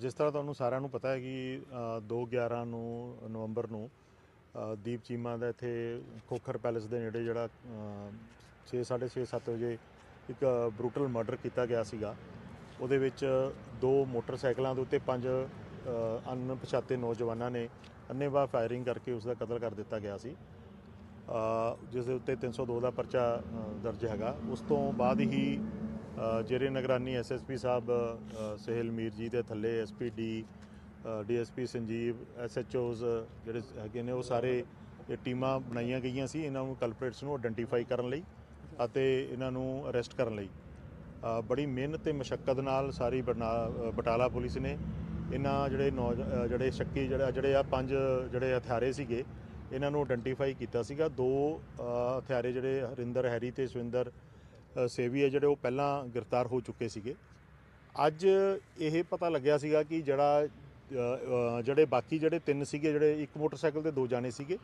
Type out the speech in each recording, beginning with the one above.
ਜਿਸ ਤਰ੍ਹਾਂ ਤੁਹਾਨੂੰ ਸਾਰਿਆਂ ਨੂੰ ਪਤਾ ਹੈ ਕਿ 2/11 ਨੂੰ, ਨਵੰਬਰ ਨੂੰ ਦੀਪ ਚੀਮਾ ਦਾ ਇੱਥੇ ਖੋਖਰ ਪੈਲੇਸ ਦੇ ਨੇੜੇ ਜਿਹੜਾ 6:30 7 ਵਜੇ ਇੱਕ ਬਰੂਟਲ ਮਰਡਰ ਕੀਤਾ ਗਿਆ ਸੀਗਾ। ਉਹਦੇ ਵਿੱਚ ਦੋ ਮੋਟਰਸਾਈਕਲਾਂ ਦੇ ਉੱਤੇ ਪੰਜ ਅਣਪਛਾਤੇ ਨੌਜਵਾਨਾਂ ਨੇ ਅੰਨ੍ਹੇਵਾਹ ਫਾਇਰਿੰਗ ਕਰਕੇ ਉਸ ਦਾ ਕਤਲ ਕਰ ਦਿੱਤਾ ਗਿਆ ਸੀ। ਜਿਸ ਦੇ ਉੱਤੇ 302 ਦਾ ਪਰਚਾ ਦਰਜ ਹੈਗਾ। ਉਸ ਤੋਂ ਬਾਅਦ ਹੀ ਅ, ਜੇਰੇ ਨਗਰਾਨੀ ਐਸਐਸਪੀ ਸਾਹਿਬ ਅ, ਸਹਿਲ ਮੀਰ ਜੀ ਦੇ ਥੱਲੇ ਐਸਪੀਡੀ ਡੀਐਸਪੀ ਸੰਜੀਵ ਐਸਐਚਓਜ਼ ਜਿਹੜੇ ਹੈਗੇ ਨੇ ਉਹ ਸਾਰੇ ਇਹ ਟੀਮਾਂ ਬਣਾਈਆਂ ਗਈਆਂ ਸੀ ਇਹਨਾਂ ਨੂੰ ਕਲਪਰੇਟਸ ਨੂੰ ਆਇਡੈਂਟੀਫਾਈ ਕਰਨ ਲਈ ਅਤੇ ਇਹਨਾਂ ਨੂੰ ਅਰੈਸਟ ਕਰਨ ਲਈ। ਬੜੀ ਮਿਹਨਤ ਤੇ ਮਸ਼ੱਕਤ ਨਾਲ ਸਾਰੀ ਬਰਨਾ- ਬਟਾਲਾ ਪੁਲਿਸ ਨੇ ਇਹਨਾਂ ਜਿਹੜੇ ਨੌਜ ਜਿਹੜੇ ਸ਼ੱਕੀ ਜਿਹੜਾ ਜਿਹੜੇ ਆ ਪੰਜ ਜਿਹੜੇ ਹਥਿਆਰੇ ਸੀਗੇ ਇਹਨਾਂ ਨੂੰ ਆਇਡੈਂਟੀਫਾਈ ਕੀਤਾ ਸੀਗਾ। ਦੋ ਹਥਿਆਰੇ ਜਿਹੜੇ ਹਰਿੰਦਰ ਹੈਰੀ ਤੇ ਸਵਿੰਦਰ ਸੇਵੀ ਹੈ ਜਿਹੜੇ ਉਹ ਪਹਿਲਾਂ ਗ੍ਰਿਫਤਾਰ ਹੋ ਚੁੱਕੇ ਸੀਗੇ। ਅੱਜ ਇਹ ਪਤਾ ਲੱਗਿਆ ਸੀਗਾ ਕਿ ਜਿਹੜਾ ਜਿਹੜੇ ਬਾਕੀ ਜਿਹੜੇ ਤਿੰਨ ਸੀਗੇ, ਜਿਹੜੇ ਇੱਕ ਮੋਟਰਸਾਈਕਲ ਤੇ ਦੋ ਜਾਣੇ ਸੀਗੇ,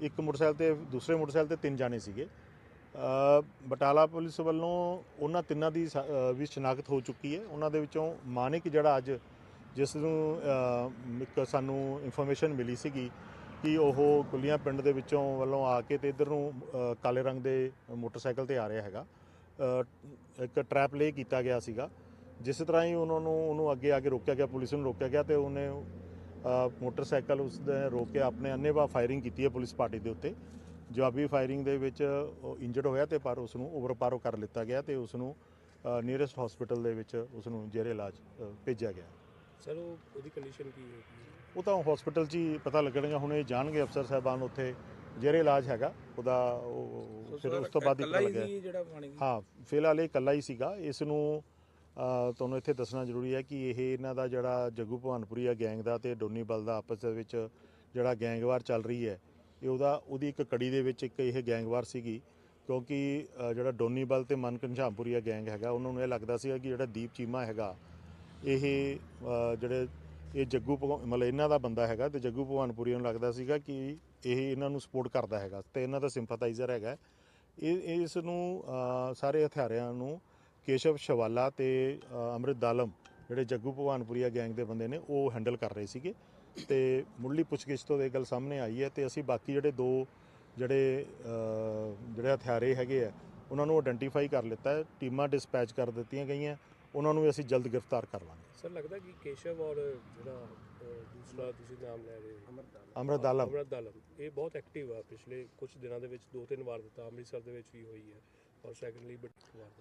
ਇੱਕ ਮੋਟਰਸਾਈਕਲ ਤੇ ਦੂਸਰੇ ਮੋਟਰਸਾਈਕਲ ਤੇ ਤਿੰਨ ਜਾਣੇ ਸੀਗੇ। ਬਟਾਲਾ ਪੁਲਿਸ ਵੱਲੋਂ ਉਹਨਾਂ ਤਿੰਨਾਂ ਦੀ ਸ- ਵੀ ਸ਼ਨਾਖਤ ਹੋ ਚੁੱਕੀ ਹੈ। ਉਹਨਾਂ ਦੇ ਵਿੱਚੋਂ ਮਾਨਿਕ ਜਿਹੜਾ ਅੱਜ ਜਿਸ ਨੂੰ ਇੱਕ ਸਾਨੂੰ ਇਨਫੋਰਮੇਸ਼ਨ ਮਿਲੀ ਸੀਗੀ ਕਿ ਉਹ ਕੁਲੀਆਂ ਪਿੰਡ ਦੇ ਵਿੱਚੋਂ ਵੱਲੋਂ ਆ ਕੇ ਤੇ ਇਧਰ ਨੂੰ ਕਾਲੇ ਰੰਗ ਦੇ ਮੋਟਰਸਾਈਕਲ ਤੇ ਆ ਰਿਹਾ ਹੈਗਾ। ਇੱਕ ਟਰੈਪ ਲੇ ਕੀਤਾ ਗਿਆ ਸੀਗਾ ਜਿਸ ਤਰ੍ਹਾਂ ਹੀ ਉਹਨਾਂ ਨੂੰ ਉਹਨੂੰ ਅੱਗੇ ਆ ਕੇ ਰੋਕਿਆ ਗਿਆ ਪੁਲਿਸ ਨੂੰ ਰੋਕਿਆ ਗਿਆ ਤੇ ਉਹਨੇ ਮੋਟਰਸਾਈਕਲ ਉਸ ਦੇ ਰੋਕ ਕੇ ਆਪਣੇ ਅੰਨੇਵਾਹ ਫਾਇਰਿੰਗ ਕੀਤੀ ਹੈ ਪੁਲਿਸ ਪਾਰਟੀ ਦੇ ਉੱਤੇ। ਜਵਾਬੀ ਫਾਇਰਿੰਗ ਦੇ ਵਿੱਚ ਉਹ ਇੰਜਰਡ ਹੋਇਆ ਤੇ ਪਰ ਉਸ ਨੂੰ ਓਵਰਪਾਰੋ ਕਰ ਲਿੱਤਾ ਗਿਆ ਤੇ ਉਸ ਨੂੰ ਨੀਅਰੈਸਟ ਹਸਪੀਟਲ ਦੇ ਵਿੱਚ ਉਸ ਨੂੰ ਜੇਰੇ ਇਲਾਜ ਭੇਜਿਆ ਗਿਆ। ਸਰ ਉਹ ਉਹਦੀ ਕੰਡੀਸ਼ਨ ਕੀ ਹੈ? ਉਹ ਤਾਂ ਹਸਪੀਟਲ 'ਚ ਹੀ ਪਤਾ ਲੱਗਣਗਾ ਹੁਣ ਇਹ ਜਾਣਗੇ ਅਫਸਰ ਸਾਹਿਬਾਨ ਉੱਥੇ ਜੇਰੇ ਇਲਾਜ ਹੈਗਾ ਉਹਦਾ ਉਹ ਫਿਰ ਉਸ ਤੋਂ ਬਾਅਦ ਹੀ ਪਤਾ ਲੱਗਿਆ। ਜਿਹੜਾ ਹਾਂ ਫਿਲਹਾਲ ਇਹ ਇਕੱਲਾ ਹੀ ਸੀਗਾ। ਇਸ ਨੂੰ ਤੁਹਾਨੂੰ ਇੱਥੇ ਦੱਸਣਾ ਜ਼ਰੂਰੀ ਹੈ ਕਿ ਇਹ ਇਹਨਾਂ ਦਾ ਜਿਹੜਾ ਜੱਗੂ ਭਵਾਨਪੁਰੀਆ ਗੈਂਗ ਦਾ ਤੇ ਡੋਨੀ ਬਲ ਦਾ ਆਪਸ ਦੇ ਵਿੱਚ ਜਿਹੜਾ ਗੈਂਗਵਾਰ ਚੱਲ ਰਹੀ ਹੈ ਇਹ ਉਹਦਾ ਉਹਦੀ ਇੱਕ ਕੜੀ ਦੇ ਵਿੱਚ ਇੱਕ ਇਹ ਗੈਂਗਵਾਰ ਸੀਗੀ। ਕਿਉਂਕਿ ਜਿਹੜਾ ਡੋਨੀ ਬਲ ਤੇ ਮਨ ਘਨਸ਼ਾਮਪੁਰੀਆ ਗੈਂਗ ਹੈਗਾ ਉਹਨਾਂ ਨੂੰ ਇਹ ਲੱਗਦਾ ਸੀਗਾ ਕਿ ਜਿਹੜਾ ਦੀਪ ਚੀਮਾ ਹੈਗਾ ਇਹ ਜਿਹੜੇ ਇਹ ਜੱਗੂ ਭਗਵਾ- ਮਤਲਬ ਇਹਨਾਂ ਦਾ ਬੰਦਾ ਹੈਗਾ ਤੇ ਜੱਗੂ ਭਵਾਨਪੁਰੀ ਨੂੰ ਲੱਗਦਾ ਸੀਗਾ ਕਿ ਇਹ ਇਹਨਾਂ ਨੂੰ ਸਪੋਰਟ ਕਰਦਾ ਹੈਗਾ ਤੇ ਇਹਨਾਂ ਦਾ ਸਿੰਪਥਾਈਜ਼ਰ ਹੈਗਾ। ਇਹ ਇਸ ਨੂੰ ਅ, ਸਾਰੇ ਹਥਿਆਰਿਆਂ ਨੂੰ ਕੇਸ਼ਵ ਸ਼ਵਾਲਾ ਤੇ ਅ, ਅੰਮ੍ਰਿਤ ਦਾਲਮ ਜਿਹੜੇ ਜੱਗੂ ਭਗਵਾਨਪੁਰੀਆ ਗੈਂਗ ਦੇ ਬੰਦੇ ਨੇ ਉਹ ਹੈਂਡਲ ਕਰ ਰਹੇ ਸੀਗੇ ਤੇ ਮੁੱਢਲੀ ਪੁੱਛਗਿੱਛ ਤੋਂ ਇਹ ਗੱਲ ਸਾਹਮਣੇ ਆਈ ਹੈ ਤੇ ਅਸੀਂ ਬਾਕੀ ਜਿਹੜੇ ਦੋ ਜਿਹੜੇ ਅ, ਜਿਹੜੇ ਹਥਿਆਰੇ ਹੈਗੇ ਆ ਉਹਨਾਂ ਨੂੰ ਆਇਡੈਂਟੀਫਾਈ ਕਰ ਲਿੱਤਾ ਹੈ ਟੀਮਾਂ ਡਿਸਪੈਚ ਕਰ ਦਿੱਤੀਆਂ ਗਈਆਂ ਉਹਨਾਂ ਨੂੰ ਅਸੀਂ ਜਲਦ ਗ੍ਰਿਫਤਾਰ ਕਰ ਲਾਂਗੇ। ਸਰ ਲੱਗਦਾ ਕਿ ਕੇਸ਼ਵ ਔਰ ਜਿਹੜਾ ਦੂਸਰਾ ਤੁਸੀਂ ਨਾਮ ਲੈ ਰਹੇ ਹੋ। ਅਮਰਤ ਆਲਮ ਅਮਰਤ ਆਲਮ ਇਹ ਬਹੁਤ ਐਕਟਿਵ ਆ। ਪਿਛਲੇ ਕੁਝ ਦਿਨਾਂ ਦੇ ਵਿੱਚ ਦੋ ਤਿੰਨ ਵਾਰ ਦਿੱਤਾ। ਅੰਮ੍ਰਿਤਸਰ ਦੇ ਵਿੱਚ ਵੀ ਹੋਈ ਹੈ ਔਰ ਸੈਕੰਡਲੀ ਬਟ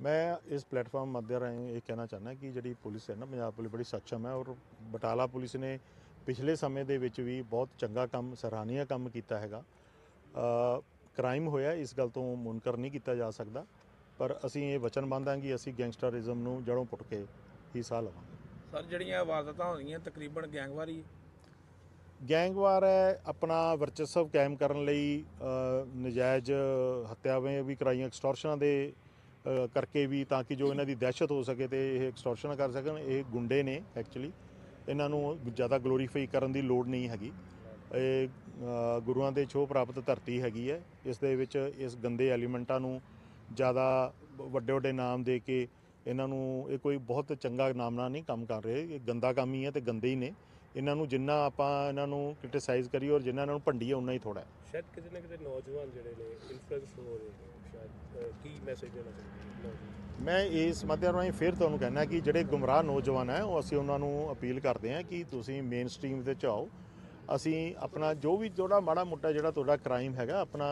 ਮੈਂ ਇਸ ਪਲੇਟਫਾਰਮ ਮੱਦੇ ਰਾਹੀਂ ਇਹ ਕਹਿਣਾ ਚਾਹੁੰਦਾ ਕਿ ਜਿਹੜੀ ਪੁਲਿਸ ਹੈ ਨਾ ਪੰਜਾਬ ਪੁਲਿਸ ਬੜੀ ਸક્ષਮ ਹੈ ਔਰ ਬਟਾਲਾ ਪੁਲਿਸ ਨੇ ਪਿਛਲੇ ਸਮੇਂ ਦੇ ਵਿੱਚ ਵੀ ਬਹੁਤ ਚੰਗਾ ਕੰਮ ਸਰਾਹਨੀਆ ਕੰਮ ਕੀਤਾ ਹੈਗਾ। ਕ੍ਰਾਈਮ ਹੋਇਆ ਇਸ ਗੱਲ ਤੋਂ ਮੁਨਕਰ ਨਹੀਂ ਕੀਤਾ ਜਾ ਸਕਦਾ। ਪਰ ਅਸੀਂ ਇਹ ਵਚਨਬੰਦ ਹਾਂ ਕਿ ਅਸੀਂ ਗੈਂਗਸਟਰਿਜ਼ਮ ਨੂੰ ਜੜੋਂ ਪੁੱਟ ਕੇ ਹੀ ਸਾਹ ਲਵਾਂਗੇ। ਸਰ ਜਿਹੜੀਆਂ ਵਾਰਦਾਤਾਂ ਹੋਈਆਂ ਤਕਰੀਬਨ ਗੈਂਗਵਾਰੀ? ਗੈਂਗਵਾਰ ਹੈ ਆਪਣਾ ਵਰਚਸਵ ਕਾਇਮ ਕਰਨ ਲਈ ਨਜਾਇਜ਼ ਹੱਤਿਆਵਾਂ ਵੀ ਕਰਾਈਆਂ ਐਕਸਟੋਰਸ਼ਨਾਂ ਦੇ ਕਰਕੇ ਵੀ ਤਾਂ ਕਿ ਜੋ ਇਹਨਾਂ ਦੀ ਦਹਿਸ਼ਤ ਹੋ ਸਕੇ ਤੇ ਇਹ ਐਕਸਟੋਰਸ਼ਨ ਕਰ ਸਕਣ। ਇਹ ਗੁੰਡੇ ਨੇ ਐਕਚੁਅਲੀ ਇਹਨਾਂ ਨੂੰ ਜ਼ਿਆਦਾ ਗਲੋਰੀਫਾਈ ਕਰਨ ਦੀ ਲੋੜ ਨਹੀਂ ਹੈਗੀ। ਇਹ ਗੁਰੂਆਂ ਦੇ ਛੋਹ ਪ੍ਰਾਪਤ ਧਰਤੀ ਹੈਗੀ ਹੈ। ਇਸ ਦੇ ਵਿੱਚ ਇਸ ਗੰਦੇ ਐਲੀਮੈਂਟਾਂ ਨੂੰ ਜ਼ਿਆਦਾ ਵੱਡੇ ਵੱਡੇ ਨਾਮ ਦੇ ਕੇ ਇਹਨਾਂ ਨੂੰ ਇਹ ਕੋਈ ਬਹੁਤ ਚੰਗਾ ਨਾਮਨਾ ਨਹੀਂ ਕੰਮ ਕਰ ਰਹੇ। ਇਹ ਗੰਦਾ ਕੰਮ ਹੀ ਹੈ ਤੇ ਗੰਦੇ ਹੀ ਨੇ। ਇਹਨਾਂ ਨੂੰ ਜਿੰਨਾ ਆਪਾਂ ਇਹਨਾਂ ਨੂੰ ਕ੍ਰਿਟਿਸਾਈਜ਼ ਕਰੀਏ ਔਰ ਜਿੰਨਾ ਇਹਨਾਂ ਨੂੰ ਭੰਡੀਏ ਉਨਾ ਹੀ ਥੋੜਾ ਹੈ। ਸ਼ਾਇਦ ਕਿਤੇ ਨਾ ਕਿਤੇ ਨੌਜਵਾਨ ਜਿਹੜੇ ਨੇ ਇਨਫਲੂਐਂਸ ਹੋ ਰਹੇ ਨੇ। ਸ਼ਾਇਦ ਕੀ ਮੈਸੇਜ ਦੇਣਾ ਚਾਹੁੰਦੇ ਹੋ ਮੈਂ ਇਸ ਮਾਧਿਅਮ ਰਾਹੀਂ ਫਿਰ ਤੁਹਾਨੂੰ ਕਹਿਣਾ ਕਿ ਜਿਹੜੇ ਗੁੰਮਰਾਹ ਨੌਜਵਾਨ ਹੈ ਉਹ ਅਸੀਂ ਉਹਨਾਂ ਨੂੰ ਅਪੀਲ ਕਰਦੇ ਹਾਂ ਕਿ ਤੁਸੀਂ ਮੇਨ ਸਟ੍ਰੀਮ ਦੇ ਚ ਆਓ। ਅਸੀਂ ਆਪਣਾ ਜੋ ਵੀ ਜਿਹੜਾ ਮਾੜਾ ਮੋਟਾ ਜਿਹੜਾ ਤੁਹਾਡਾ ਕ੍ਰਾਈਮ ਹੈਗਾ ਆਪਣਾ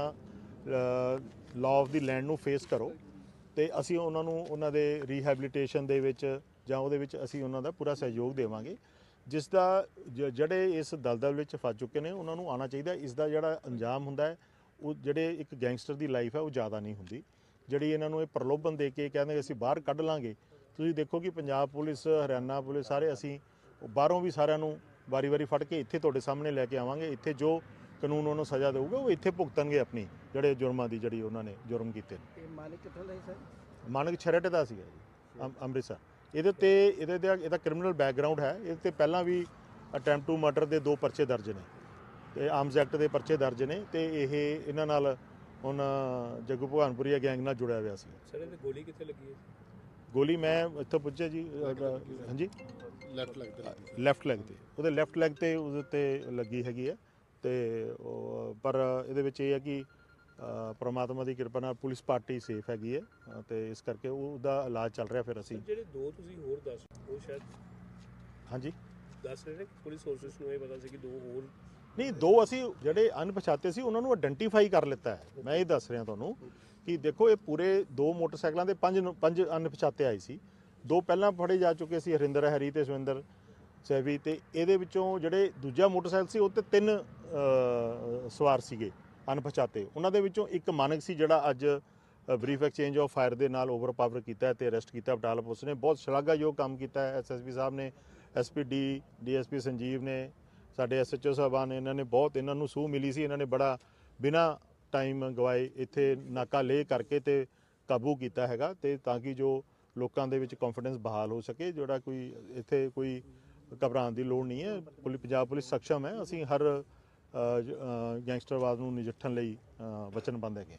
ਲਾਅ ਆਫ ਦੀ ਲੈਂਡ ਨੂੰ ਫੇਸ ਕਰੋ ਤੇ ਅਸੀਂ ਉਹਨਾਂ ਨੂੰ ਉਹਨਾਂ ਦੇ ਰੀਹੈਬਿਲਿਟੇਸ਼ਨ ਦੇ ਵਿੱਚ ਜਾਂ ਉਹਦੇ ਵਿੱਚ ਅਸੀਂ ਉਹਨਾਂ ਦਾ ਪੂਰਾ ਸਹਿਯੋਗ ਦੇਵਾਂਗੇ। ਜਿਸ ਦਾ ਜ- ਜਿਹੜੇ ਇਸ ਦਲਦਲ ਵਿੱਚ ਫਸ ਚੁੱਕੇ ਨੇ, ਉਹਨਾਂ ਨੂੰ ਆਉਣਾ ਚਾਹੀਦਾ। ਇਸ ਦਾ ਜਿਹੜਾ ਅੰਜਾਮ ਹੁੰਦਾ ਹੈ, ਉਹ ਜਿਹੜੇ ਇੱਕ ਗੈਂਗਸਟਰ ਦੀ ਲਾਈਫ ਹੈ, ਉਹ ਜ਼ਿਆਦਾ ਨਹੀਂ ਹੁੰਦੀ। ਜਿਹੜੀ ਇਹਨਾਂ ਨੂੰ ਇਹ ਪ੍ਰਲੋਭਨ ਦੇ ਕੇ ਕਹਿੰਦੇ ਅਸੀਂ ਬਾਹਰ ਕੱਢ ਲਾਂਗੇ। ਤੁਸੀਂ ਦੇਖੋ ਕਿ ਪੰਜਾਬ ਪੁਲਿਸ, ਹਰਿਆਣਾ ਪੁਲਿਸ ਸਾਰੇ ਅਸੀਂ ਬਾਹਰੋਂ ਵੀ ਸਾਰਿਆਂ ਨੂੰ ਵਾਰੀ-ਵਾਰੀ ਫੜ ਕੇ ਇੱਥੇ ਤੁਹਾਡੇ ਸਾਹਮਣੇ ਲੈ ਕੇ ਆਵਾਂਗੇ। ਇੱਥੇ ਜੋ ਕਾਨੂੰਨ ਉਹਨੂੰ ਸਜ਼ਾ ਦੇਊਗਾ ਉਹ ਇੱਥੇ ਭੁਗਤਣਗੇ ਆਪਣੀ ਜਿਹੜੇ ਜੁਰਮਾਂ ਦੀ ਜਿਹੜੀ ਉਹਨਾਂ ਨੇ ਜੁਰਮ ਕੀਤੇ ਨੇ। ਇਹ ਮਾਲਿਕ ਕਿੱਥੋਂ ਦਾ ਸੀ ਸਰ? ਮਾਨਕ ਛਰੇਟੇ ਦਾ ਸੀਗਾ ਜੀ ਅੰਮ੍ਰਿਤਸਰ। ਇਹਦੇ ਤੇ ਇਹਦੇ ਤੇ ਇਹਦਾ ਕ੍ਰਿਮੀਨਲ ਬੈਕਗ੍ਰਾਉਂਡ ਹੈ ਇਹਦੇ ਤੇ ਪਹਿਲਾਂ ਵੀ ਅਟੈਂਪਟ ਟੂ ਮਰਡਰ ਦੇ ਦੋ ਪਰਚੇ ਦਰਜ ਨੇ ਤੇ ਆਰਮਸ ਐਕਟ ਦੇ ਪਰਚੇ ਦਰਜ ਨੇ ਤੇ ਇਹ ਇਹਨਾਂ ਨਾਲ ਹੁਣ ਜੱਗੂ ਭਗਵਾਨਪੁਰੀਆ ਗੈਂਗ ਨਾਲ ਜੁੜਿਆ ਹੋਇਆ ਸੀ ਸਰ ਇਹਦੇ ਗੋਲੀ ਕਿੱਥੇ ਲੱਗੀ ਹੈ? ਗੋਲੀ ਮੈਂ ਇੱਥੋਂ ਪੁੱਛਿਆ ਜੀ ਹਾਂਜੀ? ਲੈਫਟ ਲੈਗ ਤੇ ਲੈਫਟ ਲੈਗ ਤੇ ਉਹਦੇ ਲੈਫਟ ਲੈਗ ਤੇ ਉਹਦੇ ਉੱਤੇ ਲੱਗੀ ਹੈਗੀ ਹੈ। ਤੇ ਪਰ ਇਹਦੇ ਵਿੱਚ ਇਹ ਹੈ ਕਿ ਪ੍ਰਮਾਤਮਾ ਦੀ ਕਿਰਪਾ ਨਾਲ ਪੁਲਿਸ ਪਾਰਟੀ ਸੇਫ ਹੈਗੀ ਹੈ ਤੇ ਇਸ ਕਰਕੇ ਉਹ- ਉਹਦਾ ਇਲਾਜ ਚੱਲ ਰਿਹਾ ਫਿਰ ਅਸੀਂ। ਜਿਹੜੇ ਦੋ ਤੁਸੀਂ ਹੋਰ ਦੱਸ ਉਹ ਸ਼ਾਇਦ ਹਾਂਜੀ? ਦੱਸ ਰਹੇ ਨੇ ਪੁਲਿਸ ਫੋਰਸਸ ਨੂੰ ਇਹ ਪਤਾ ਸੀ ਕਿ ਦੋ ਹੋਰ ਨਹੀਂ ਦੋ ਅਸੀਂ ਜਿਹੜੇ ਅਣਪਛਾਤੇ ਸੀ ਉਹਨਾਂ ਨੂੰ ਆਇਡੈਂਟੀਫਾਈ ਕਰ ਲਿੱਤਾ ਹੈ। ਮੈਂ ਇਹ ਦੱਸ ਰਿਹਾ ਤੁਹਾਨੂੰ ਕਿ ਦੇਖੋ ਇਹ ਪੂਰੇ ਦੋ ਮੋਟਰਸਾਈਕਲਾਂ ਦੇ ਪੰਜ ਪੰਜ ਅਣਪਛਾਤੇ ਆਏ ਸੀ। ਦੋ ਪਹਿਲਾਂ ਫੜੇ ਜਾ ਚੁੱਕੇ ਸੀ ਹਰਿੰਦਰ ਹਰੀ ਤੇ ਸੁਵਿੰਦਰ ਸੈਵੀ ਤੇ ਇਹਦੇ ਵਿੱਚੋਂ ਜਿਹੜੇ ਦੂਜਾ ਮੋਟਰਸਾਈਕਲ ਸੀ ਉਹ ਤੇ ਤਿੰਨ ਸਵਾਰ ਸੀਗੇ, ਅਣਪਛਾਤੇ। ਉਹਨਾਂ ਦੇ ਵਿੱਚੋਂ ਇੱਕ ਮਾਨਕ ਸੀ ਜਿਹੜਾ ਅੱਜ ਬਰੀਫ ਐਕਸਚੇਂਜ ਆਫ ਫਾਇਰ ਦੇ ਨਾਲ ਓਵਰ ਪਾਵਰ ਕੀਤਾ ਹੈ ਤੇ ਅਰੈਸਟ ਕੀਤਾ ਬਟਾਲਾ ਪੁਲਿਸ ਨੇ ਬਹੁਤ ਸ਼ਲਾਘਾਯੋਗ ਕੰਮ ਕੀਤਾ ਹੈ। ਐਸਐਸਪੀ ਸਾਹਿਬ ਨੇ ਐਸਪੀ ਡੀ ਡੀਐਸਪੀ ਸੰਜੀਵ ਨੇ, ਸਾਡੇ ਐਸਐਚਓ ਸਾਹਿਬਾਨ ਨੇ, ਇਹਨਾਂ ਨੇ ਬਹੁਤ ਇਹਨਾਂ ਨੂੰ ਸੂਹ ਮਿਲੀ ਸੀ। ਇਹਨਾਂ ਨੇ ਬੜਾ ਬਿਨਾ ਟਾਈਮ ਗਵਾਏ ਇੱਥੇ ਨਾਕਾ ਲੇ ਕਰਕੇ ਤੇ ਕਾਬੂ ਕੀਤਾ ਹੈਗਾ ਤੇ ਤਾਂ ਕਿ ਜੋ ਲੋਕਾਂ ਦੇ ਵਿੱਚ ਕੌਨਫੀਡੈਂਸ ਬਹਾਲ ਹੋ ਸਕੇ, ਜਿਹੜਾ ਕੋਈ ਇੱਥੇ ਕੋਈ ਘਬਰਾਉਣ ਦੀ ਲੋੜ ਨਹੀਂ ਹੈ। ਪੁਲਿਸ ਪੰਜਾਬ ਪੁਲਿਸ ਸક્ષਮ ਹੈ। ਅਸੀਂ ਹਰ ਗੈਂਗਸਟਰਵਾਦ ਨੂੰ ਨਜਿੱਠਣ ਲਈ ਵਚਨਬੱਧ ਹੈਗੇ